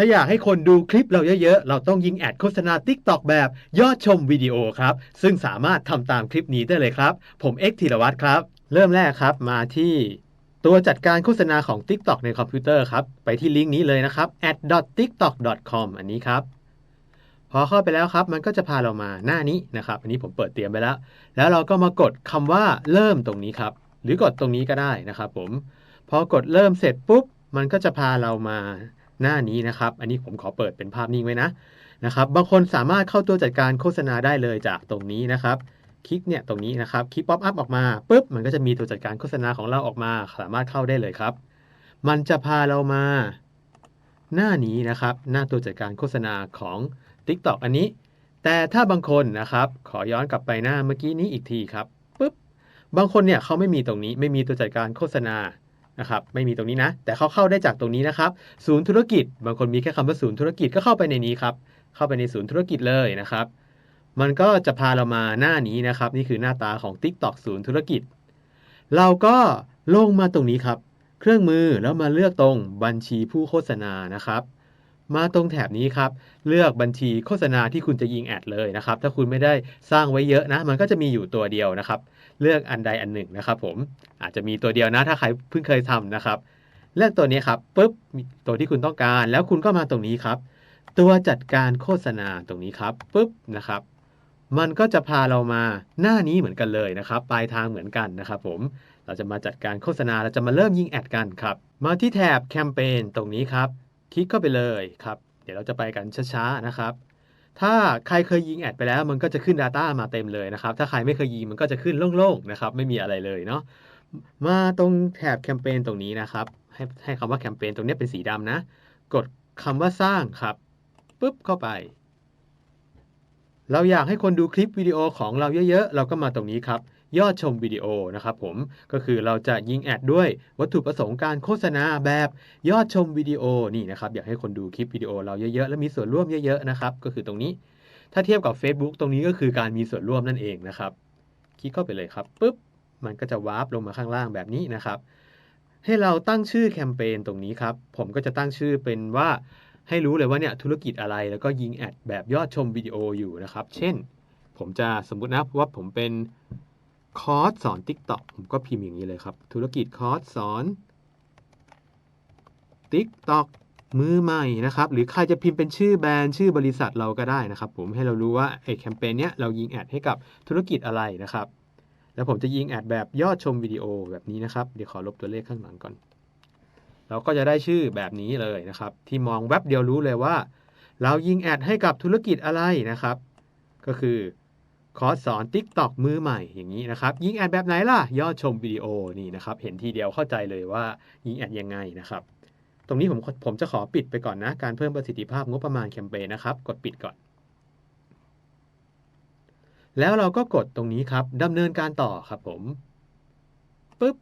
ถ้าอยากให้คนดูคลิปเราเยอะๆ เราต้องยิงแอดโฆษณา TikTok แบบยอดชมวิดีโอครับ ซึ่งสามารถทำตามคลิปนี้ได้เลยครับ ผมเอ็กธีรวัตรครับ เริ่มแรกครับมาที่ตัวจัดการโฆษณาของ TikTok ในคอมพิวเตอร์ครับ ไปที่ลิงก์นี้เลยนะครับ ad.tiktok.com อันนี้ครับ พอเข้าไปแล้วครับ มันก็จะพาเรามาหน้านี้นะครับ อันนี้ผมเปิดเตรียมไปแล้ว แล้วเราก็มากดคำว่าเริ่มตรงนี้ครับ หรือกดตรงนี้ก็ได้นะครับผม พอกดเริ่มเสร็จปุ๊บ มันก็จะพาเรามา หน้านี้นะครับ อันนี้ผมขอเปิดเป็นภาพนิ่งไว้นะนะครับ บางคนสามารถเข้าตัวจัดการโฆษณาได้เลยจากตรงนี้นะครับ คลิกเนี่ยตรงนี้นะครับ คลิกป๊อปอัพออกมาปุ๊บ มันก็จะมีตัวจัดการโฆษณาของเราออกมา สามารถเข้าได้เลยครับ มันจะพาเรามา หน้านี้นะครับ หน้าตัวจัดการโฆษณาของ TikTok อันนี้ แต่ถ้าบางคนนะครับ ขอย้อนกลับไปหน้าเมื่อกี้นี้อีกทีครับปุ๊บบางคนเนี่ยเขาไม่มีตรงนี้ไม่มีตัวจัดการโฆษณา นะครับไม่มีตรงนี้นะ แต่เขาเข้าได้จากตรงนี้นะครับ ศูนย์ธุรกิจ บางคนมีแค่คำว่าศูนย์ธุรกิจก็เข้าไปในนี้ครับ เข้าไปในศูนย์ธุรกิจเลยนะครับ มันก็จะพาเรามาหน้านี้นะครับ นี่คือหน้าตาของ TikTok ศูนย์ธุรกิจ เราก็ลงมาตรงนี้ครับ เครื่องมือแล้วมาเลือกตรงบัญชีผู้โฆษณานะครับ มาตรงแถบนี้ครับ เลือกบัญชีโฆษณาที่คุณจะยิงแอดเลยนะครับ ถ้าคุณไม่ได้สร้างไว้เยอะนะ มันก็จะมีอยู่ตัวเดียวนะครับ เลือกอันใดอันหนึ่งนะครับผมอาจจะมีตัวเดียวนะถ้าใครเพิ่งเคยทำนะครับเลือกตัวนี้ครับปุ๊บตัวที่คุณต้องการ แล้วคุณก็มาตรงนี้ครับ ตัวจัดการโฆษณาตรงนี้ครับปุ๊บนะครับ มันก็จะพาเรามาหน้านี้เหมือนกันเลยนะครับ ปลายทางเหมือนกันนะครับ ผมเราจะมาจัดการโฆษณาเราจะมาเริ่มยิงแอดกันครับ มาที่แถบแคมเปญตรงนี้ครับ คลิกเข้าไปเลยครับ เดี๋ยวเราจะไปกันช้าๆนะครับ ถ้าใครเคยยิงแอดไปแล้วมันก็จะขึ้น Data มาเต็มเลยนะครับ ถ้าใครไม่เคยยิงมันก็จะขึ้นโล่งๆนะครับ ไม่มีอะไรเลยเนาะมาตรงแถบแคมเปญตรงนี้นะครับ ให้ให้คำว่าแคมเปญตรงนี้เป็นสีดำนะ กดคำว่าสร้างครับปุ๊บเข้าไป เราอยากให้คนดูคลิปวิดีโอของเราเยอะๆ เราก็มาตรงนี้ครับ ยอดชมวิดีโอนะครับผมก็คือเราจะยิงแอดด้วยวัตถุประสงค์การโฆษณาแบบยอดชมวิดีโอนี่นะครับอยากให้คนดูคลิปวิดีโอเราเยอะๆ และมีส่วนร่วมเยอะๆนะครับก็คือตรงนี้ ถ้าเทียบกับ Facebook ตรงนี้ก็คือการมีส่วนร่วมนั่นเองนะครับคลิกเข้าไปเลยครับปุ๊บมันก็จะวาร์ปลงมาข้างล่างแบบนี้นะครับให้เราตั้งชื่อแคมเปญตรงนี้ครับผมก็จะตั้งชื่อเป็นว่าให้รู้เลยว่าเนี่ยธุรกิจอะไรแล้วก็ยิงแอดแบบยอดชมวิดีโออยู่นะครับ เช่น ผมจะสมมุตินะว่าผมเป็น คอร์สสอน TikTok ผมก็พิมพ์อย่างนี้เลยครับ ธุรกิจคอร์สสอน TikTok มือใหม่นะครับ หรือใครจะพิมพ์เป็นชื่อแบรนด์ชื่อบริษัทเราก็ได้นะครับ ผมให้เรารู้ว่าไอ้แคมเปญเนี้ยเรายิงแอดให้กับธุรกิจอะไรนะครับ แล้วผมจะยิงแอดแบบยอดชมวิดีโอแบบนี้นะครับ เดี๋ยวขอลบตัวเลขข้างหลังก่อน เราก็จะได้ชื่อแบบนี้เลยนะครับ ที่มองแว็บเดียวรู้เลยว่า เรายิงแอดให้กับธุรกิจอะไรนะครับ ก็คือ คอร์สสอน TikTok มือใหม่อย่างนี้นะครับ ยิงแอดแบบไหนล่ะ ยอดชมวิดีโอนี่นะครับ เห็นทีเดียวเข้าใจเลยว่ายิงแอดยังไงนะครับ ตรงนี้ผมผมจะขอปิดไปก่อนนะ การเพิ่มประสิทธิภาพงบประมาณแคมเปญนะครับ กดปิดก่อน แล้วเราก็กดตรงนี้ครับดำเนินการต่อครับผมปึ๊บ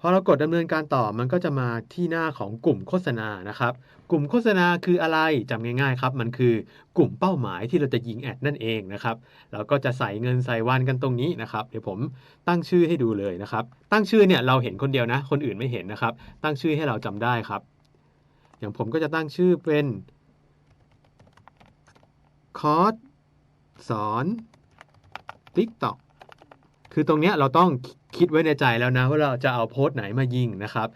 พอเรากดดำเนินการต่อมันก็จะมาที่หน้าของกลุ่มโฆษณานะครับ กลุ่มโฆษณาคืออะไรจำง่ายๆครับ มันคือกลุ่มเป้าหมายที่เราจะยิงแอดนั่นเองนะครับเราก็จะใส่เงินใส่วันกันตรงนี้นะครับ เดี๋ยวผมตั้งชื่อให้ดูเลยนะครับ ตั้งชื่อเนี่ยเราเห็นคนเดียวนะ คนอื่นไม่เห็นนะครับ ตั้งชื่อให้เราจำได้ครับ อย่างผมก็จะตั้งชื่อเป็นคอร์สสอน TikTok คือตรงเนี้ยเราต้องคิดไว้ในใจแล้วนะ ว่าเราจะเอาโพสต์ไหนมายิงนะครับ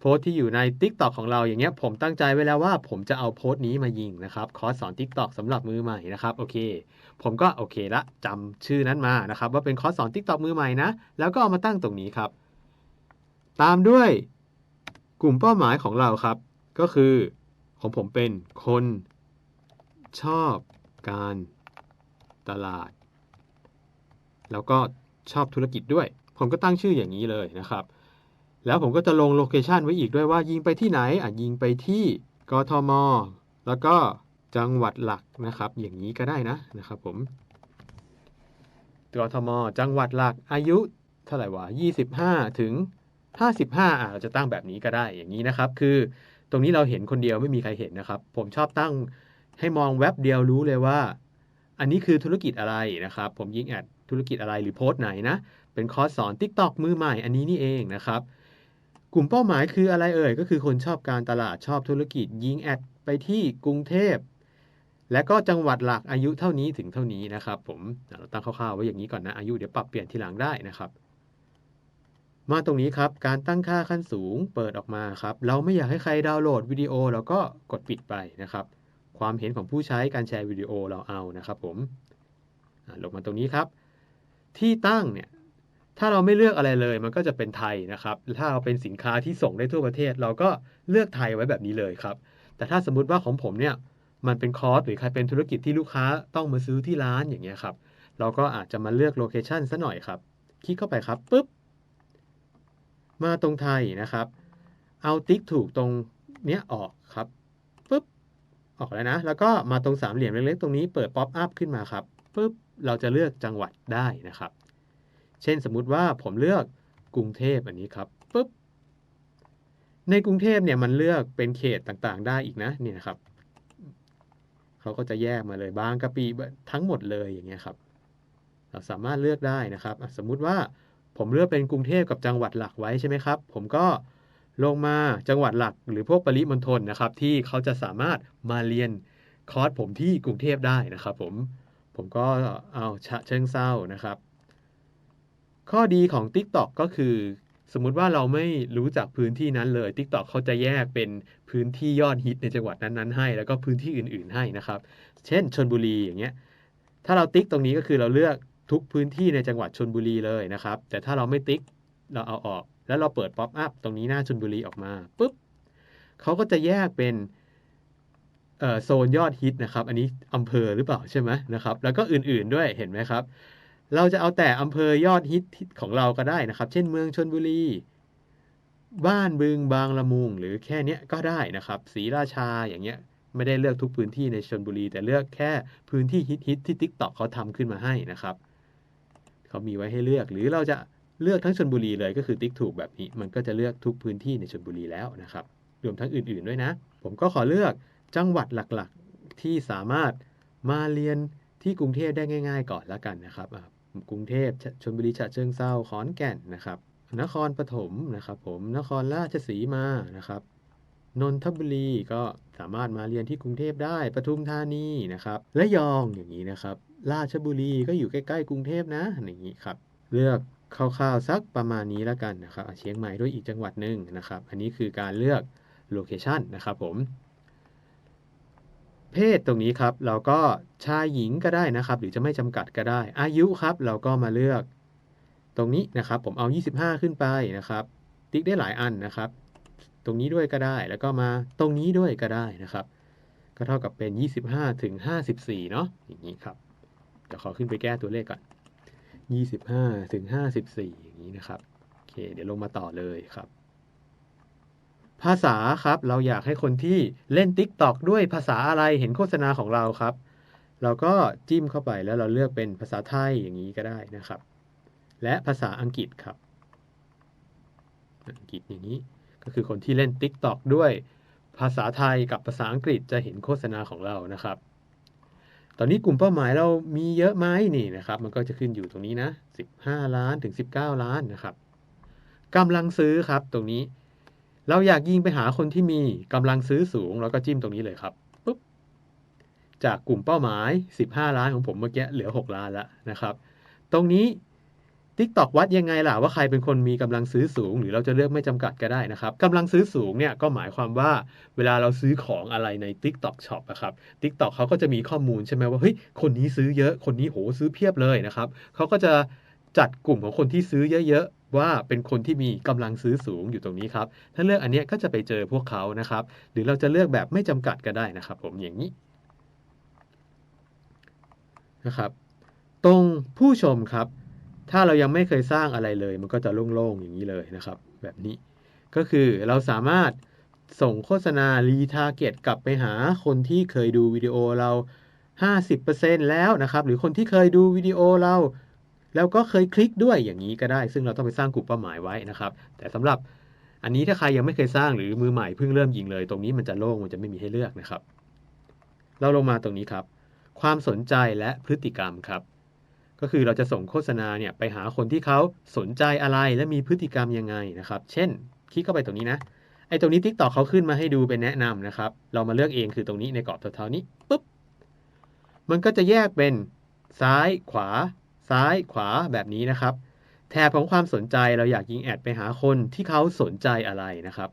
โพสต์ที่อยู่ใน TikTok ของเราอย่างเงี้ยผมตั้งใจไว้แล้วว่าผมจะเอาโพสต์นี้มายิงนะครับคอร์สสอน TikTok สำหรับมือใหม่นะครับโอเค ผมก็โอเคละจำชื่อนั้นมานะครับ ว่าเป็นคอร์สสอน TikTok มือใหม่นะ แล้วก็เอามาตั้งตรงนี้ครับ ตามด้วยกลุ่มเป้าหมายของเราครับ ก็คือของผมเป็นคนชอบการตลาด แล้วก็ ชอบธุรกิจด้วย ผมก็ตั้งชื่ออย่างนี้เลยนะครับ แล้วผมก็จะลงโลเคชันไว้อีกด้วยว่ายิงไปที่ไหนอะยิงไปที่กทม แล้วก็จังหวัดหลักนะครับ อย่างนี้ก็ได้นะนะครับ ผมกทม จังหวัดหลักอายุเท่าไหร่วะ25 ถึง 55อะเราจะตั้งแบบนี้ก็ได้อย่างนี้นะครับ คือตรงนี้เราเห็นคนเดียวไม่มีใครเห็นนะครับ ผมชอบตั้งให้มองแว็บเดียวรู้เลยว่า อันนี้คือธุรกิจอะไรนะครับ ผมยิงแอดธุรกิจอะไรหรือโพสต์ไหนนะ เป็นคอร์สสอน TikTok มือใหม่ อันนี้นี่เองนะครับ กลุ่มเป้าหมายคืออะไรเอ่ย ก็คือคนชอบการตลาดชอบธุรกิจยิงแอดไปที่กรุงเทพ และก็จังหวัดหลักอายุเท่านี้ถึงเท่านี้นะครับ ผมเราตั้งคร่าวๆไว้อย่างนี้ก่อนนะอายุเดี๋ยวปรับเปลี่ยนทีหลังได้นะครับมาตรงนี้ครับ การตั้งค่าขั้นสูงเปิดออกมาครับ เราไม่อยากให้ใครดาวน์โหลดวิดีโอเราก็กดปิดไปนะครับ ความเห็นของผู้ใช้การแชร์วิดีโอเราเอานะครับผมลงมาตรงนี้ครับ ที่ตั้งเนี่ยถ้าเราไม่เลือกอะไรเลยมันก็จะเป็นไทยนะครับ ถ้าเราเป็นสินค้าที่ส่งได้ทั่วประเทศ เราก็เลือกไทยไว้แบบนี้เลยครับ แต่ถ้าสมมุติว่าของผมเนี่ยมันเป็นคอร์สหรือใครเป็นธุรกิจที่ลูกค้าต้องมาซื้อที่ร้านอย่างเงี้ยครับ เราก็อาจจะมาเลือกโลเคชันซะหน่อยครับ คลิกเข้าไปครับปุ๊บ มาตรงไทยนะครับ เอาติ๊กถูกตรงเนี้ยออกครับปุ๊บ ออกแล้วนะ แล้วก็มาตรงสามเหลี่ยมเล็กๆ ตรงนี้เปิดป๊อปอัพขึ้นมาครับปุ๊บเราจะเลือกจังหวัดได้นะครับ เช่นสมมุติว่าผมเลือกกรุงเทพอันนี้ครับปุ๊บในกรุงเทพเนี่ยมันเลือกเป็นเขตต่างๆ ได้อีกนะนี่นะครับเขาก็จะแยกมาเลยบางกะปิทั้งหมดเลยอย่างเงี้ยครับ เราสามารถเลือกได้นะครับ สมมุติว่าผมเลือกเป็นกรุงเทพกับจังหวัดหลักไว้ใช่ไหมครับ ผมก็ ลงมาจังหวัดหลักหรือพวกปริมณฑลนะครับ ที่เขาจะสามารถมาเรียนคอร์สผมที่กรุงเทพได้นะครับผม ผมก็เอาฉะเชิงเศร้านะครับ ข้อดีของ TikTok ก็คือ สมมุติว่าเราไม่รู้จักพื้นที่นั้นเลย TikTok เขาจะแยกเป็นพื้นที่ยอดฮิตในจังหวัดนั้นๆให้ แล้วก็พื้นที่อื่นๆให้นะครับ เช่นชนบุรีอย่างเงี้ยถ้าเราติ๊กตรงนี้ก็คือเราเลือกทุกพื้นที่ในจังหวัดชนบุรีเลยนะครับ แต่ถ้าเราไม่ติ๊กเราเอาออก แล้วเราเปิดป๊อปอัพตรงนี้หน้าชนบุรีออกมาปุ๊บเขาก็จะแยกเป็นโซนยอดฮิตนะครับ อันนี้อำเภอหรือเปล่าใช่ไหมนะครับ แล้วก็อื่นๆด้วยเห็นไหมครับ เราจะเอาแต่อำเภอยอดฮิตของเราก็ได้นะครับ เช่นเมืองชนบุรี บ้านบึงบางละมุง หรือแค่นี้ก็ได้นะครับศรีราชาอย่างเงี้ยไม่ได้เลือกทุกพื้นที่ในชนบุรี แต่เลือกแค่พื้นที่ฮิตๆที่ TikTok เขาทำขึ้นมาให้นะครับเขามีไว้ให้เลือกหรือเราจะ เลือกทั้งชนบุรีเลยก็คือติ๊กถูกแบบนี้ มันก็จะเลือกทุกพื้นที่ในชนบุรีแล้วนะครับ รวมทั้งอื่นๆด้วยนะ ผมก็ขอเลือกจังหวัดหลักๆที่สามารถมาเรียนที่กรุงเทพได้ง่าย ๆ ก่อนล้วกันนะครับกรุงเทพชนบุรีฉะเชิงเซาขอนแก่นนะครับ นครปฐมนะครับ ผมนครราชสีมานะครับนนทบุรีก็สามารถมาเรียนที่กรุงเทพได้ปทุมธานีนะครับและยองอย่างนี้นะครับ ราชบุรีก็อยู่ใกล้ ๆ กรุงเทพนะอย่างนี้ครับ เลือก คร่าวๆสักประมาณนี้แล้วกันนะครับเชียงใหม่ด้วยอีกจังหวัดหนึ่งนะครับ อันนี้คือการเลือกโลเคชันนะครับผม เพศตรงนี้ครับ เราก็ชายหญิงก็ได้นะครับ หรือจะไม่จำกัดก็ได้ อายุครับเราก็มาเลือกตรงนี้นะครับ ผมเอา 25 ขึ้นไปนะครับ ติ๊กได้หลายอันนะครับ ตรงนี้ด้วยก็ได้แล้วก็มาตรงนี้ด้วยก็ได้นะครับ ก็เท่ากับเป็น 25ถึง54 เนาะอย่างนี้ครับเดี๋ยวขอขึ้นไปแก้ตัวเลขก่อน 25ถึง54อย่างนี้นะครับโอเคเดี๋ยวลงมาต่อเลยครับ ภาษาครับเราอยากให้คนที่เล่น TikTok ด้วยภาษาอะไรเห็นโฆษณาของเราครับ เราก็จิ้มเข้าไปแล้วเราเลือกเป็นภาษาไทยอย่างนี้ก็ได้นะครับ และภาษาอังกฤษครับ อังกฤษอย่างนี้ก็คือคนที่เล่น TikTok ด้วยภาษาไทยกับภาษาอังกฤษจะเห็นโฆษณาของเรานะครับ ตอนนี้กลุ่มเป้าหมายเรามีเยอะไหมนี่นะครับ มันก็จะขึ้นอยู่ตรงนี้นะ 15 ล้านถึง 19 ล้านนะครับกำลังซื้อครับตรงนี้ เราอยากยิงไปหาคนที่มีกำลังซื้อสูง เราก็จิ้มตรงนี้เลยครับปุ๊บจากกลุ่มเป้าหมาย 15 ล้านของผมเมื่อกี้เหลือ 6 ล้านแล้วนะครับ ตรงนี้ TikTok วัดยังไงล่ะว่าใครเป็นคนมีกำลังซื้อสูง หรือเราจะเลือกไม่จำกัดก็ได้นะครับกำลังซื้อสูงเนี่ยก็หมายความว่าเวลาเราซื้อของอะไรใน TikTok Shop นะครับ TikTok เขาก็จะมีข้อมูลใช่ไหมว่าเฮ้ยคนนี้ซื้อเยอะคนนี้โหซื้อเพียบเลยนะครับเขาก็จะจัดกลุ่มของคนที่ซื้อเยอะๆ ว่าเป็นคนที่มีกำลังซื้อสูงอยู่ตรงนี้ครับถ้าเลือกอันนี้ก็จะไปเจอพวกเขานะครับหรือเราจะเลือกแบบไม่จำกัดก็ได้นะครับ ผมอย่างนี้นะครับ ตรงผู้ชมครับ ถ้าเรายังไม่เคยสร้างอะไรเลย มันก็จะโล่งๆอย่างนี้เลยนะครับ แบบนี้ก็คือเราสามารถส่งโฆษณารีทาร์เก็ตกลับไปหาคนที่เคยดูวิดีโอเรา 50%แล้วนะครับ หรือคนที่เคยดูวิดีโอเรา แล้วก็เคยคลิกด้วยอย่างนี้ก็ได้ ซึ่งเราต้องไปสร้างกลุ่มเป้าหมายไว้นะครับ แต่สำหรับอันนี้ถ้าใครยังไม่เคยสร้างหรือมือใหม่เพิ่งเริ่มยิงเลย ตรงนี้มันจะโล่งมันจะไม่มีให้เลือกนะครับ เราลงมาตรงนี้ครับ ความสนใจและพฤติกรรมครับ ก็คือเราจะส่งโฆษณาเนี่ยไปหาคนที่เขาสนใจอะไรและมีพฤติกรรมยังไงนะครับ เช่น คลิกเข้าไปตรงนี้นะ ไอ้ตรงนี้ TikTok เขาขึ้นมาให้ดูเป็นแนะนำนะครับ เรามาเลือกเองคือตรงนี้ในกรอบเท่าๆนี้ปุ๊บ มันก็จะแยกเป็นซ้ายขวา ซ้ายขวาแบบนี้นะครับ แถบของความสนใจเราอยากยิงแอดไปหาคนที่เขาสนใจอะไรนะครับ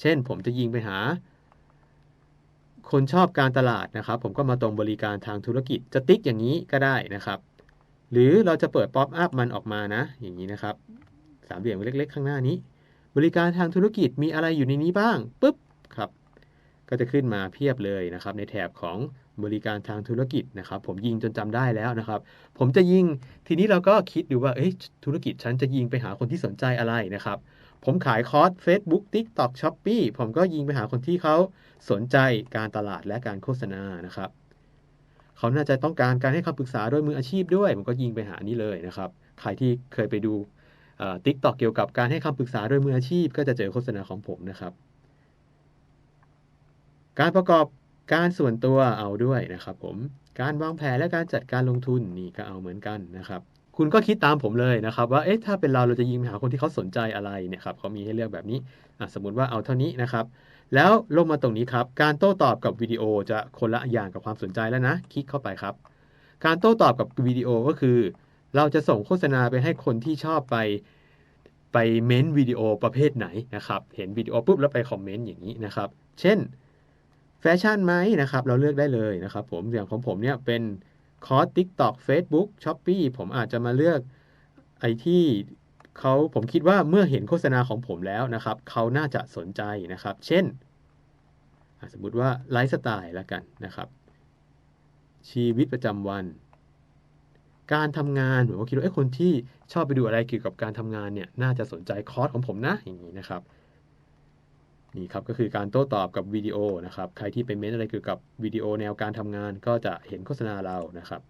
เช่นผมจะยิงไปหาคนชอบการตลาดนะครับ ผมก็มาตรงบริการทางธุรกิจจะติ๊กอย่างนี้ก็ได้นะครับ หรือเราจะเปิดป๊อปอัพมันออกมานะ อย่างนี้นะครับสามเหลี่ยมเล็ก ๆ ข้างหน้านี้ บริการทางธุรกิจมีอะไรอยู่ในนี้บ้างปุ๊บครับก็จะขึ้นมาเพียบเลยนะครับ ในแถบของบริการทางธุรกิจนะครับ ผมยิงจนจำได้แล้วนะครับ ผมจะยิงทีนี้เราก็คิดดูว่าเอ๊ะธุรกิจฉันจะยิงไปหาคนที่สนใจอะไรนะครับ ผมขายคอร์ส Facebook TikTok Shopee ผมก็ยิงไปหาคนที่เขาสนใจการตลาดและการโฆษณานะครับ เขาน่าจะต้องการการให้คำปรึกษาโดยมืออาชีพด้วย ผมก็ยิงไปหานี้เลยนะครับ ใครที่เคยไปดูติ๊กต็อกเกี่ยวกับการให้คำปรึกษาโดยมืออาชีพ ก็จะเจอโฆษณาของผมนะครับ การประกอบการส่วนตัวเอาด้วยนะครับ ผมการวางแผนและการจัดการลงทุนนี่ก็เอาเหมือนกันนะครับ คุณก็คิดตามผมเลยนะครับ ว่าเอ๊ะถ้าเป็นเราเราจะยิงไปหาคนที่เขาสนใจอะไรเนี่ยครับเขามีให้เลือกแบบนี้สมมติว่าเอาเท่านี้นะครับ แล้วลงมาตรงนี้ครับ การโต้ตอบกับวิดีโอจะคนละอย่างกับความสนใจแล้วนะ คลิกเข้าไปครับ การโต้ตอบกับวิดีโอก็คือ เราจะส่งโฆษณาไปให้คนที่ชอบไปไปเม้นวิดีโอประเภทไหนนะครับ เห็นวิดีโอปุ๊บแล้วไปคอมเมนต์อย่างนี้นะครับ เช่นแฟชั่นไหมนะครับ เราเลือกได้เลยนะครับ ผมอย่างของผมเนี่ยเป็นคอร์ส TikTok Facebook Shopee ผมอาจจะมาเลือกไอที่ เขาผมคิดว่าเมื่อเห็นโฆษณาของผมแล้วนะครับ เขาน่าจะสนใจนะครับ เช่น สมมุติว่าไลฟ์สไตล์ละกันนะครับ ชีวิตประจำวัน การทำงานผมก็คิดว่าไอ้คนที่ชอบไปดูอะไรเกี่ยวกับการทำงานเนี่ยน่าจะสนใจคอร์สของผมนะอย่างนี้นะครับนี่ครับก็คือการโต้ตอบกับวิดีโอนะครับ ใครที่ไปเม้นอะไรเกี่ยวกับวิดีโอแนวการทำงานก็จะเห็นโฆษณาเรานะครับ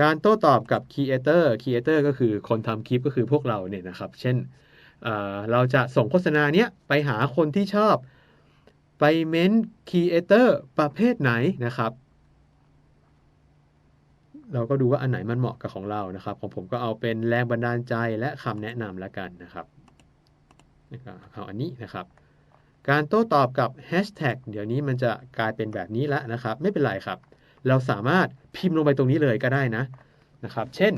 การโต้ตอบกับครีเอเตอร์ครีเอเตอร์ก็คือคนทำคลิปก็คือพวกเราเนี่ยนะครับ เช่นเราจะส่งโฆษณาเนี้ยไปหาคนที่ชอบ ไปเม้นครีเอเตอร์ประเภทไหนนะครับ เราก็ดูว่าอันไหนมันเหมาะกับของเรานะครับ ของผมก็เอาเป็นแรงบันดาลใจและคำแนะนำแล้วกันนะครับเอาอันนี้นะครับ การโต้ตอบกับแฮชแท็กเดี๋ยวนี้มันจะกลายเป็นแบบนี้แล้วนะครับ ไม่เป็นไรครับ เราสามารถพิมพ์ลงไปตรงนี้เลยก็ได้นะนะครับ เช่น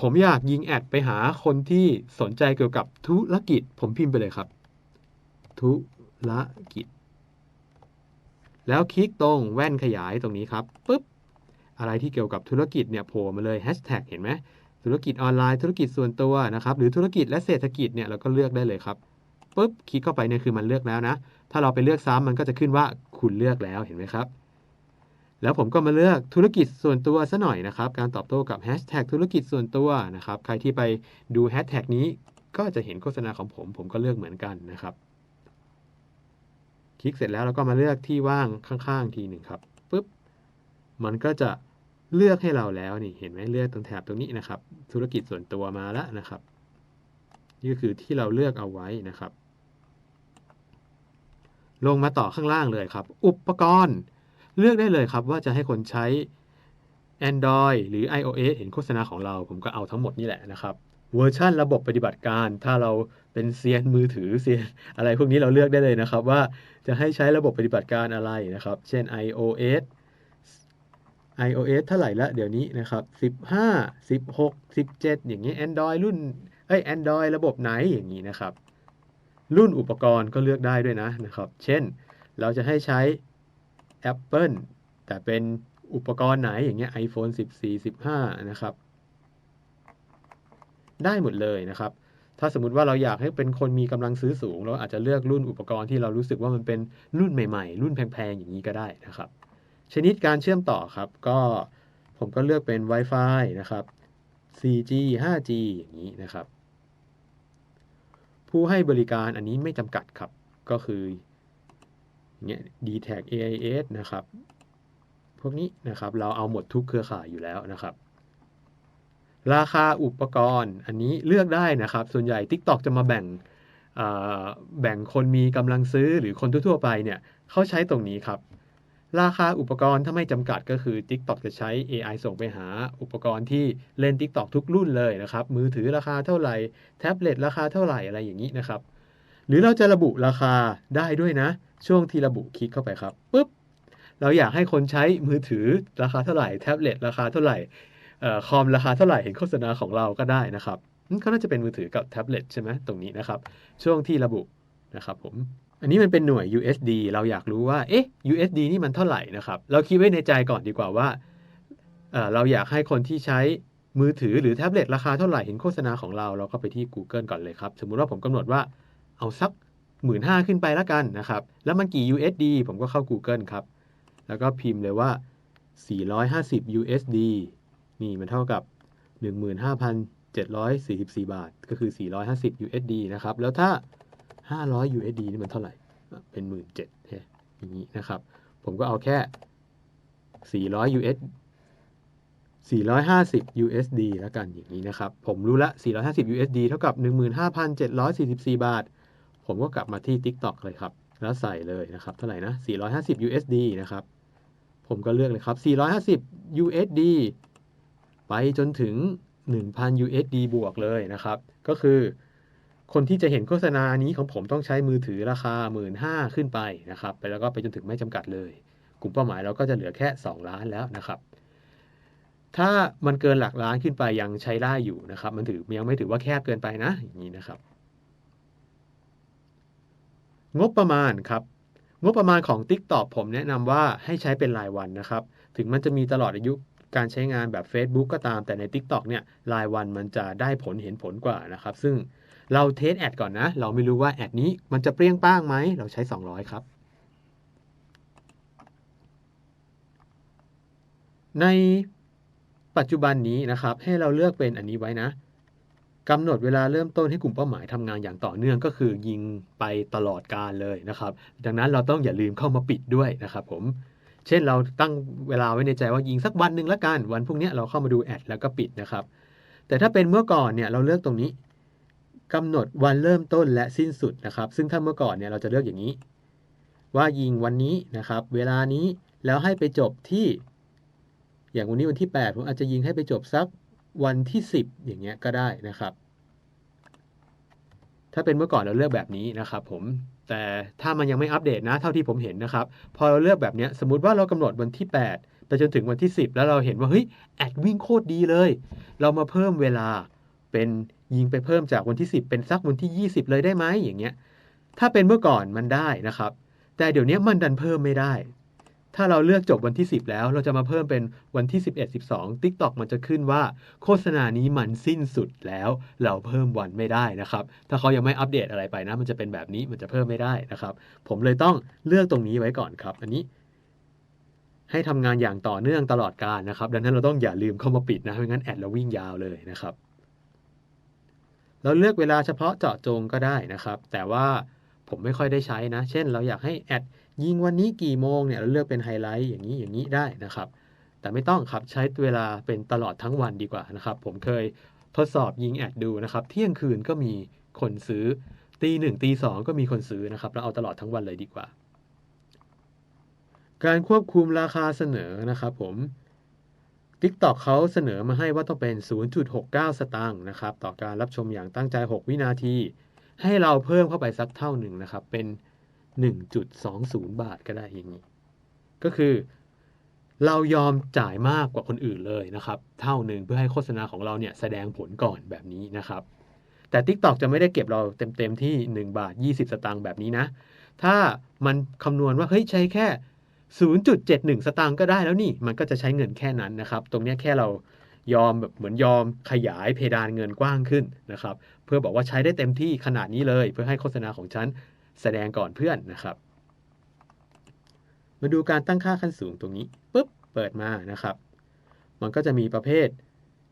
ผมอยากยิงแอดไปหาคนที่สนใจเกี่ยวกับธุรกิจ ผมพิมพ์ไปเลยครับ ธุรกิจ แล้วคลิกตรงแว่นขยายตรงนี้ครับปุ๊บอะไรที่เกี่ยวกับธุรกิจเนี่ยโผล่มาเลยแฮชแท็กเห็นไหมธุรกิจออนไลน์ธุรกิจส่วนตัวนะครับ หรือธุรกิจและเศรษฐกิจเนี่ยเราก็เลือกได้เลยครับปุ๊บคลิกเข้าไปเนี่ยคือมันเลือกแล้วนะ ถ้าเราไปเลือกซ้ำมันก็จะขึ้นว่าคุณเลือกแล้วเห็นไหมครับ แล้วผมก็มาเลือกธุรกิจส่วนตัวซะหน่อยนะครับ การตอบโต้กับแฮชแท็กธุรกิจส่วนตัวนะครับ ใครที่ไปดูแฮชแท็กนี้ก็จะเห็นโฆษณาของผม ผมก็เลือกเหมือนกันนะครับ คลิกเสร็จแล้วเราก็มาเลือกที่ว่างข้างๆทีหนึ่งครับปุ๊บ มันก็จะเลือกให้เราแล้วนี่ เห็นไหมเลือกตรงแถบตรงนี้นะครับ ธุรกิจส่วนตัวมาแล้วนะครับ นี่ก็คือที่เราเลือกเอาไว้นะครับ ลงมาต่อข้างล่างเลยครับ อุปกรณ์ เลือกได้เลยครับว่าจะให้คนใช้ Android หรือ iOS เห็นโฆษณาของเรา ผมก็เอาทั้งหมดนี่แหละนะครับ เวอร์ชันระบบปฏิบัติการ ถ้าเราเป็นเซียนมือถือเซียนอะไรพวกนี้เราเลือกได้เลยนะครับ ว่าจะให้ใช้ระบบปฏิบัติการอะไรนะครับ เช่น iOS iOS เท่าไหร่ละเดี๋ยวนี้นะครับ 15 16 17 อย่างนี้ Android รุ่นเอ้ย Android ระบบไหนอย่างนี้นะครับ รุ่นอุปกรณ์ก็เลือกได้ด้วยนะนะครับ เช่น เราจะให้ใช้ Apple แต่เป็นอุปกรณ์ไหนอย่างเงี้ย iPhone 14 15 นะครับ ได้หมดเลยนะครับ ถ้าสมมติว่าเราอยากให้เป็นคนมีกำลังซื้อสูง เราอาจจะเลือกรุ่นอุปกรณ์ที่เรารู้สึกว่ามันเป็นรุ่นใหม่ๆ รุ่นแพงๆ อย่างนี้ก็ได้นะครับ ชนิดการเชื่อมต่อครับ ก็ผมก็เลือกเป็น Wi-Fi นะครับ 4G 5G อย่างนี้นะครับ ผู้ให้บริการอันนี้ไม่จำกัดครับ ก็คือ เงี้ย d t a c AIS นะครับ พวกนี้นะครับเราเอาหมดทุกเครือข่ายอยู่แล้วนะครับ ราคาอุปกรณ์อันนี้เลือกได้นะครับ ส่วนใหญ่ TikTok จะมาแบ่งแบ่งคนมีกำลังซื้อหรือคนทั่ว ๆ ไปเนี่ยเขาใช้ตรงนี้ครับ ราคาอุปกรณ์ถ้าไม่จำกัดก็คือ TikTok จะใช้ AI ส่งไปหาอุปกรณ์ที่เล่น TikTok ทุกรุ่นเลยนะครับ มือถือราคาเท่าไหร่ แท็บเล็ตราคาเท่าไหร่อะไรอย่างนี้นะครับ หรือเราจะระบุราคาได้ด้วยนะ ช่วงที่ระบุคลิกเข้าไปครับปุ๊บเราอยากให้คนใช้มือถือราคาเท่าไหร่แท็บเล็ตราคาเท่าไหร่คอมราคาเท่าไหร่เห็นโฆษณาของเราก็ได้นะครับอืมก็น่าจะเป็นมือถือกับแท็บเล็ตใช่ไหมตรงนี้นะครับ ช่วงที่ระบุนะครับผมอันนี้มันเป็นหน่วย USD เราอยากรู้ว่าเอ๊ะ USD นี่มันเท่าไหร่นะครับเราคิดไว้ในใจก่อนดีกว่าว่าเราอยากให้คนที่ใช้มือถือหรือแท็บเล็ตราคาเท่าไหร่เห็นโฆษณาของเรา เราก็ไปที่ Google ก่อนเลยครับ สมมุติว่าผมกำหนดว่าเอาสัก หมื่นห้าขึ้นไปแล้วกันนะครับ แล้วมันกี่ USD ผมก็เข้า Google ครับ แล้วก็พิมพ์เลยว่า 450 USD นี่มันเท่ากับ 15,744 บาท ก็คือ 450 USD นะครับ แล้วถ้า 500 USD นี่มันเท่าไหร่ เป็น 17,000ใช่อย่างนี้นะครับ ผมก็เอาแค่ 400 US 450 USD แล้วกันอย่างนี้นะครับ ผมรู้ละ 450 USD เท่ากับ 15,744 บาท ผมก็กลับมาที่ TikTok เลยครับ แล้วใส่เลยนะครับ เท่าไหร่นะ 450 USD นะครับ ผมก็เลือกเลยครับ 450 USD ไปจนถึง 1,000 USD บวกเลยนะครับ ก็คือคนที่จะเห็นโฆษณานี้ของผมต้องใช้มือถือราคา 15,000ขึ้นไปนะครับ ไปแล้วก็ไปจนถึงไม่จำกัดเลย กลุ่มเป้าหมายเราก็จะเหลือแค่ 2 ล้านแล้วนะครับ ถ้ามันเกินหลักล้านขึ้นไปยังใช้ได้อยู่นะครับ มันถือยังไม่ถือว่าแคบเกินไปนะอย่างนี้นะครับ งบประมาณครับ งบประมาณของ TikTok ผมแนะนำว่าให้ใช้เป็นรายวันนะครับ ถึงมันจะมีตลอดอายุการใช้งานแบบ Facebook ก็ตามแต่ใน TikTok เนี่ยรายวันมันจะได้ผลเห็นผลกว่านะครับ ซึ่งเราเทสแอดก่อนนะ เราไม่รู้ว่าแอดนี้มันจะเปรี้ยงป้างไหม เราใช้ 200 ครับ ในปัจจุบันนี้นะครับ ให้เราเลือกเป็นอันนี้ไว้นะ กำหนดเวลาเริ่มต้นให้กลุ่มเป้าหมายทำงานอย่างต่อเนื่องก็คือยิงไปตลอดการเลยนะครับ ดังนั้นเราต้องอย่าลืมเข้ามาปิดด้วยนะครับผม เช่นเราตั้งเวลาไว้ในใจว่ายิงสักวันหนึ่งละกันวันพรุ่งนี้เราเข้ามาดูแอดแล้วก็ปิดนะครับ แต่ถ้าเป็นเมื่อก่อนเนี่ยเราเลือกตรงนี้กำหนดวันเริ่มต้นและสิ้นสุดนะครับ ซึ่งถ้าเมื่อก่อนเนี่ยเราจะเลือกอย่างนี้ ว่ายิงวันนี้นะครับ เวลานี้แล้วให้ไปจบที่ อย่างวันนี้วันที่ 8 ผมอาจจะยิงให้ไปจบสัก วันที่ 10 อย่างเงี้ยก็ได้นะครับ ถ้าเป็นเมื่อก่อนเราเลือกแบบนี้นะครับ ผมแต่ถ้ามันยังไม่อัปเดตนะเท่าที่ผมเห็นนะครับ พอเราเลือกแบบนี้สมมติว่าเรากำหนดวันที่ 8 ไปจนถึงวันที่ 10 แล้วเราเห็นว่าเฮ้ยแอดวิ่งโคตรดีเลย เรามาเพิ่มเวลาเป็นยิงไปเพิ่มจากวันที่ 10 เป็นสักวันที่ 20 เลยได้ไหมอย่างเงี้ยถ้าเป็นเมื่อก่อนมันได้นะครับ แต่เดี๋ยวนี้มันดันเพิ่มไม่ได้ ถ้าเราเลือกจบวันที่ 10 แล้ว เราจะมาเพิ่มเป็นวันที่ 11 12 TikTok มันจะขึ้นว่า โฆษณานี้มันสิ้นสุดแล้ว เราเพิ่มวันไม่ได้นะครับ ถ้าเขายังไม่อัปเดตอะไรไปนะ มันจะเป็นแบบนี้มันจะเพิ่มไม่ได้นะครับ ผมเลยต้องเลือกตรงนี้ไว้ก่อนครับ อันนี้ ให้ทำงานอย่างต่อเนื่องตลอดการนะครับ ดังนั้นเราต้องอย่าลืมเข้ามาปิดนะไม่งั้นแอดเราวิ่งยาวเลยนะครับ เราเลือกเวลาเฉพาะเจาะจงก็ได้นะครับ แต่ว่าผมไม่ค่อยได้ใช้นะ เช่น เราอยากให้แอด ยิงวันนี้กี่โมงเนี่ยเราเลือกเป็นไฮไลท์อย่างนี้อย่างนี้ได้นะครับ แต่ไม่ต้องครับใช้เวลาเป็นตลอดทั้งวันดีกว่านะครับ ผมเคยทดสอบยิงแอดดูนะครับ เที่ยงคืนก็มีคนซื้อตีหนึ่งตีสองก็มีคนซื้อนะครับ เราเอาตลอดทั้งวันเลยดีกว่า การควบคุมราคาเสนอนะครับผม TikTok เขาเสนอมาให้ว่าต้องเป็น 0.69 สตางค์นะครับ ต่อการรับชมอย่างตั้งใจ 6 วินาที ให้เราเพิ่มเข้าไปสักเท่าหนึ่งนะครับ เป็น 1.20 บาทก็ได้อย่างนี้ ก็คือ เรายอมจ่ายมากกว่าคนอื่นเลยนะครับ เท่าหนึ่งเพื่อให้โฆษณาของเราเนี่ยแสดงผลก่อนแบบนี้นะครับ แต่ TikTok จะไม่ได้เก็บเราเต็มๆที่ 1 บาท 20 สตางค์แบบนี้นะ ถ้ามันคำนวณว่าเฮ้ยใช้แค่ 0.71 สตางค์ก็ได้แล้วนี่ มันก็จะใช้เงินแค่นั้นนะครับ ตรงนี้แค่เรายอมแบบเหมือนยอมขยายเพดานเงินกว้างขึ้นนะครับ เพื่อบอกว่าใช้ได้เต็มที่ขนาดนี้เลย เพื่อให้โฆษณาของฉัน แสดงก่อนเพื่อนนะครับ มาดูการตั้งค่าขั้นสูงตรงนี้ปุ๊บเปิดมานะครับ มันก็จะมีประเภท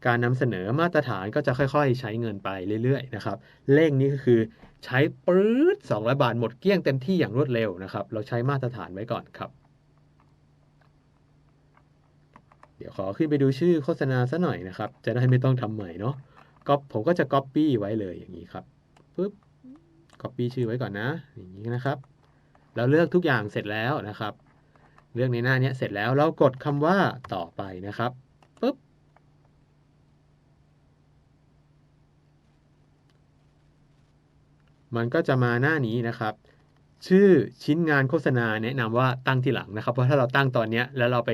การนำเสนอมาตรฐานก็จะค่อยๆ ใช้เงินไปเรื่อยๆนะครับเลขนี้ก็คือใช้ปื๊ด200 บาทหมดเกลี้ยงเต็มที่อย่างรวดเร็วนะครับ เราใช้มาตรฐานไว้ก่อนครับ เดี๋ยวขอขึ้นไปดูชื่อโฆษณาซะหน่อยนะครับ จะได้ไม่ต้องทำใหม่เนาะก็ผมก็จะ Copy ไว้เลยอย่างนี้ครับปุ๊บ Copy ชื่อไว้ก่อนนะ อย่างนี้นะครับแล้วเลือกทุกอย่างเสร็จแล้วนะครับ เลือกในหน้านี้เสร็จแล้วเรากดคำว่าต่อไปนะครับปุ๊บมันก็จะมาหน้านี้นะครับ ชื่อชิ้นงานโฆษณาแนะนำว่าตั้งที่หลังนะครับ เพราะถ้าเราตั้งตอนนี้แล้วเราไป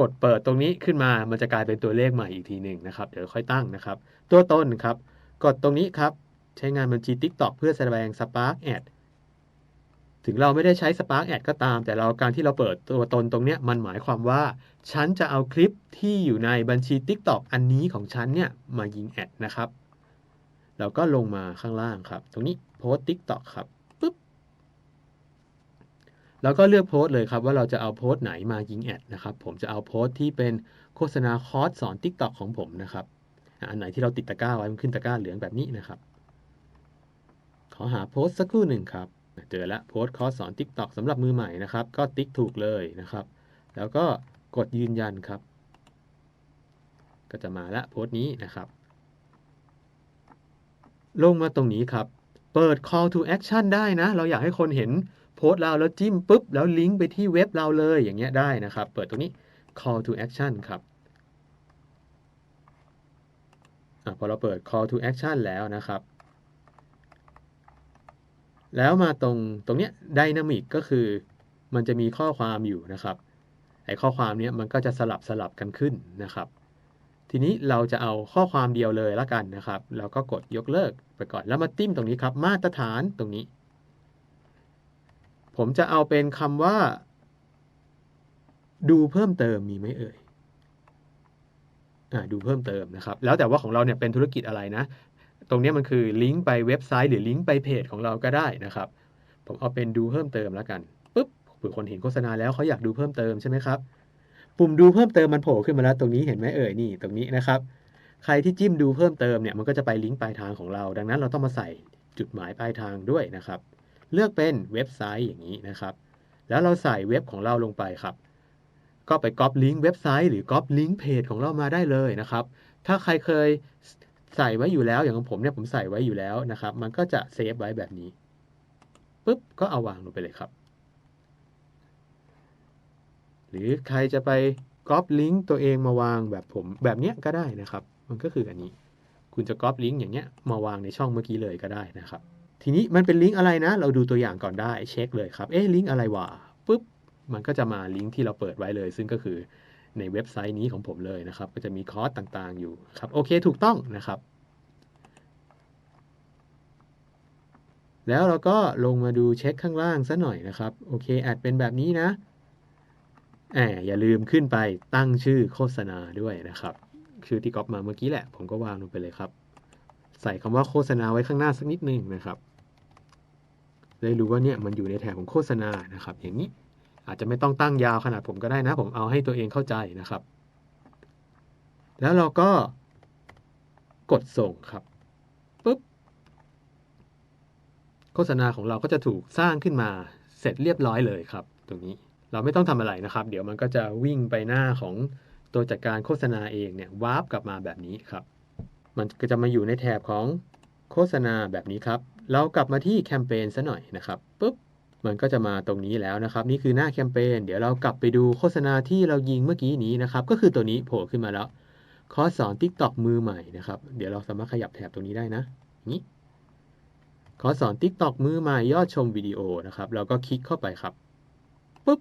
กดเปิดตรงนี้ขึ้นมา มันจะกลายเป็นตัวเลขใหม่อีกทีหนึ่งนะครับ เดี๋ยวค่อยตั้งนะครับ ตัวต้นครับ กดตรงนี้ครับ ใช้งานบัญชี TikTok เพื่อแสดง Spark Ad ถึงเราไม่ได้ใช้ Spark Ad ก็ตาม แต่เราการที่เราเปิดตัวตนตรงเนี้ยมันหมายความว่า ฉันจะเอาคลิปที่อยู่ในบัญชี TikTok อันนี้ของฉันเนี่ยมายิงแอดนะครับเราก็ลงมาข้างล่างครับ ตรงนี้โพส TikTok ครับปุ๊บแล้วก็เลือกโพสต์เลยครับว่าเราจะเอาโพสต์ไหนมายิงแอดนะครับ ผมจะเอาโพสต์ที่เป็นโฆษณาคอร์สสอน TikTok ของผมนะครับ อันไหนที่เราติดตะกร้าไว้มันขึ้นตะกร้าเหลืองแบบนี้นะครับ อหาโพสต์สักครู่หนึ่งครับ เจอแล้วโพสต์คอร์สสอน TikTok สำหรับมือใหม่นะครับ ก็ติ๊กถูกเลยนะครับ แล้วก็กดยืนยันครับ ก็จะมาละโพสต์นี้นะครับ ลงมาตรงนี้ครับ เปิด call to action ได้นะ เราอยากให้คนเห็นโพสต์เราแล้วจิ้มปุ๊บ แล้วลิงก์ไปที่เว็บเราเลยอย่างเงี้ยได้นะครับ เปิดตรงนี้ call to action ครับอพอเราเปิด call to action แล้วนะครับ แล้วมาตรงตรงเนี้ย dynamic ก็คือมันจะมีข้อความอยู่นะครับไอข้อความเนี้ยมันก็จะสลับสลับกันขึ้นนะครับ ทีนี้เราจะเอาข้อความเดียวเลยละกันนะครับเราก็กดยกเลิกไปก่อนแล้วมาติ้มตรงนี้ครับ มาตรฐานตรงนี้ ผมจะเอาเป็นคำว่า ดูเพิ่มเติมมีไหมเอ่ยอ่าดูเพิ่มเติมนะครับ แล้วแต่ว่าของเราเนี่ยเป็นธุรกิจอะไรนะ ตรงนี้มันคือลิงก์ไปเว็บไซต์หรือลิงก์ไปเพจของเราก็ได้นะครับ ผมเอาเป็นดูเพิ่มเติมแล้วกันปุ๊บเผื่อคนเห็นโฆษณาแล้วเขาอยากดูเพิ่มเติมใช่ไหมครับ ปุ่มดูเพิ่มเติมมันโผล่ขึ้นมาแล้วตรงนี้เห็นไหมเอ่ยนี่ตรงนี้นะครับ ใครที่จิ้มดูเพิ่มเติมเนี่ยมันก็จะไปลิงก์ปลายทางของเรา ดังนั้นเราต้องมาใส่จุดหมายปลายทางด้วยนะครับ เลือกเป็นเว็บไซต์อย่างนี้นะครับ แล้วเราใส่เว็บของเราลงไปครับ ก็ไปก๊อปลิงก์เว็บไซต์หรือก๊อปลิงก์เพจของเรามาได้เลยนะครับ ถ้าใครเคย ใส่ไว้อยู่แล้วอย่างของผมเนี่ยผมใส่ไว้อยู่แล้วนะครับ มันก็จะเซฟไว้แบบนี้ปุ๊บก็เอาวางลงไปเลยครับ หรือใครจะไปก๊อปลิงก์ตัวเองมาวางแบบผมแบบเนี้ยก็ได้นะครับ มันก็คืออันนี้ คุณจะก๊อปลิงก์อย่างเงี้ยมาวางในช่องเมื่อกี้เลยก็ได้นะครับ ทีนี้มันเป็นลิงก์อะไรนะ เราดูตัวอย่างก่อนได้เช็คเลยครับเอ๊ะลิงก์อะไรวะปุ๊บมันก็จะมาลิงก์ที่เราเปิดไว้เลย ซึ่งก็คือ ในเว็บไซต์นี้ของผมเลยนะครับ ก็จะมีคอร์สต่างๆอยู่ครับโอเคถูกต้องนะครับ แล้วเราก็ลงมาดูเช็คข้างล่างซะหน่อยนะครับโอเคแอดเป็นแบบนี้นะแอบอย่าลืมขึ้นไปตั้งชื่อโฆษณาด้วยนะครับ ชื่อที่ก๊อปมาเมื่อกี้แหละ ผมก็วางลงไปเลยครับ ใส่คำว่าโฆษณาไว้ข้างหน้าสักนิดนึงนะครับได้รู้ว่าเนี่ยมันอยู่ในแถบของโฆษณานะครับ อย่างนี้ อาจจะไม่ต้องตั้งยาวขนาดผมก็ได้นะ ผมเอาให้ตัวเองเข้าใจนะครับ แล้วเราก็กดส่งครับปุ๊บโฆษณาของเราก็จะถูกสร้างขึ้นมาเสร็จเรียบร้อยเลยครับ ตรงนี้เราไม่ต้องทำอะไรนะครับ เดี๋ยวมันก็จะวิ่งไปหน้าของตัวจัดการโฆษณาเองเนี่ยวาร์ปกลับมาแบบนี้ครับ มันก็จะมาอยู่ในแถบของโฆษณาแบบนี้ครับ เรากลับมาที่แคมเปญซะหน่อยนะครับปุ๊บ มันก็จะมาตรงนี้แล้วนะครับ นี่คือหน้าแคมเปญเดี๋ยวเรากลับไปดูโฆษณาที่เรายิงเมื่อกี้นี้นะครับ ก็คือตัวนี้โผล่ขึ้นมาแล้วคอร์สสอน TikTok มือใหม่นะครับ เดี๋ยวเราสามารถขยับแถบตรงนี้ได้นะนี้ขอสอน TikTok มือใหม่ยอดชมวิดีโอนะครับ เราก็คลิกเข้าไปครับปุ๊บ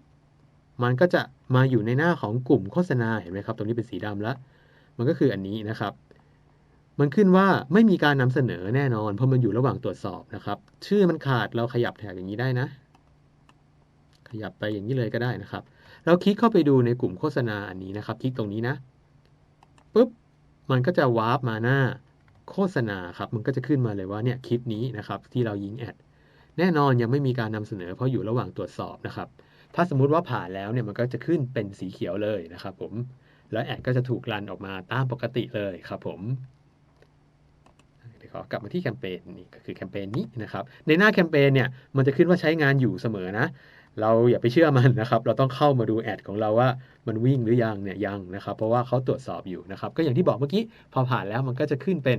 มันก็จะมาอยู่ในหน้าของกลุ่มโฆษณาเห็นไหมครับ ตรงนี้เป็นสีดำแล้ว มันก็คืออันนี้นะครับ มันขึ้นว่าไม่มีการนำเสนอแน่นอน เพราะมันอยู่ระหว่างตรวจสอบนะครับ ชื่อมันขาดเราขยับแถบอย่างนี้ได้นะ ขยับไปอย่างนี้เลยก็ได้นะครับ เราคลิกเข้าไปดูในกลุ่มโฆษณาอันนี้นะครับ คลิกตรงนี้นะปุ๊บมันก็จะวาร์ปมาหน้าโฆษณาครับ มันก็จะขึ้นมาเลยว่าเนี่ยคลิปนี้นะครับที่เรายิงแอดแน่นอนยังไม่มีการนำเสนอเพราะอยู่ระหว่างตรวจสอบนะครับ ถ้าสมมุติว่าผ่านแล้วเนี่ยมันก็จะขึ้นเป็นสีเขียวเลยนะครับ ผม แล้วแอดก็จะถูกรันออกมาตามปกติเลยครับผมเดี๋ยวขอกลับมาที่แคมเปญนี่ก็คือแคมเปญนี้นะครับ ในหน้าแคมเปญเนี่ยมันจะขึ้นว่าใช้งานอยู่เสมอนะ เราอย่าไปเชื่อมันนะครับ เราต้องเข้ามาดูแอดของเราว่ามันวิ่งหรือยังเนี่ยยังนะครับ เพราะว่าเขาตรวจสอบอยู่นะครับ ก็อย่างที่บอกเมื่อกี้พอผ่านแล้วมันก็จะขึ้นเป็น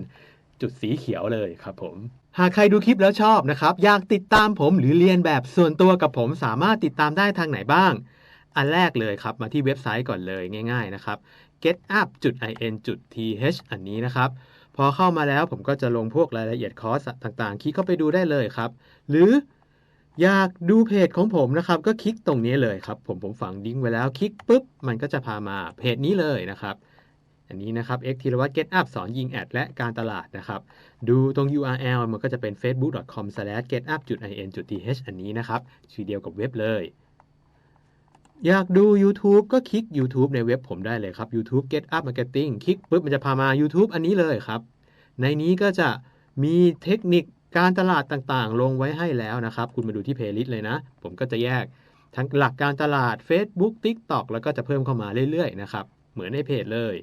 จุดสีเขียวเลยครับผม หากใครดูคลิปแล้วชอบนะครับ อยากติดตามผมหรือเรียนแบบส่วนตัวกับผมสามารถติดตามได้ทางไหนบ้าง อันแรกเลยครับ มาที่เว็บไซต์ก่อนเลยง่าย ๆ นะครับ getup.in.th อันนี้นะครับ พอเข้ามาแล้วผมก็จะลงพวกรายละเอียดคอร์สต่างๆ คลิกเข้าไปดูได้เลยครับ หรือ อยากดูเพจของผมนะครับ ก็คลิกตรงนี้เลยครับ ผมผมฝังลิงไว้แล้วคลิกปุ๊บ มันก็จะพามาเพจนี้เลยนะครับ อันนี้นะครับ x ธีรวัตร get up สอนยิงแอดและการตลาดนะครับ ดูตรง URL มันก็จะเป็น facebook.com/getup.in.th อันนี้นะครับ ชื่อเดียวกับเว็บเลย อยากดู YouTube ก็คลิก YouTube ในเว็บผมได้เลยครับ YouTube Get Up Marketing คลิกปุ๊บมันจะพามา YouTube อันนี้เลยครับ ในนี้ก็จะมีเทคนิค การตลาดต่างๆ ลงไว้ให้แล้วนะครับ คุณมาดูที่เพลย์ลิสต์เลยนะ ผมก็จะแยกทั้งหลักการตลาด Facebook TikTok แล้วก็จะเพิ่มเข้ามาเรื่อยๆนะครับ เหมือนในเพจเลย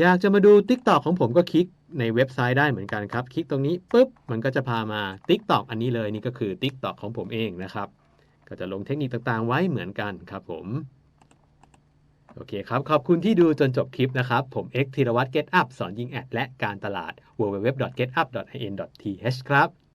อยากจะมาดู TikTok ของผมก็คลิกในเว็บไซต์ได้เหมือนกันครับ คลิกตรงนี้ปุ๊บ มันก็จะพามา TikTok อันนี้เลยนี่ก็คือ TikTok ของผมเองนะครับ ก็จะลงเทคนิคต่างๆ ไว้เหมือนกันครับผม โอเคครับ ขอบคุณที่ดูจนจบคลิปนะครับ ผม X ธีรวัตร Get Up สอนยิงแอดและการตลาด www.getup.in.th ครับ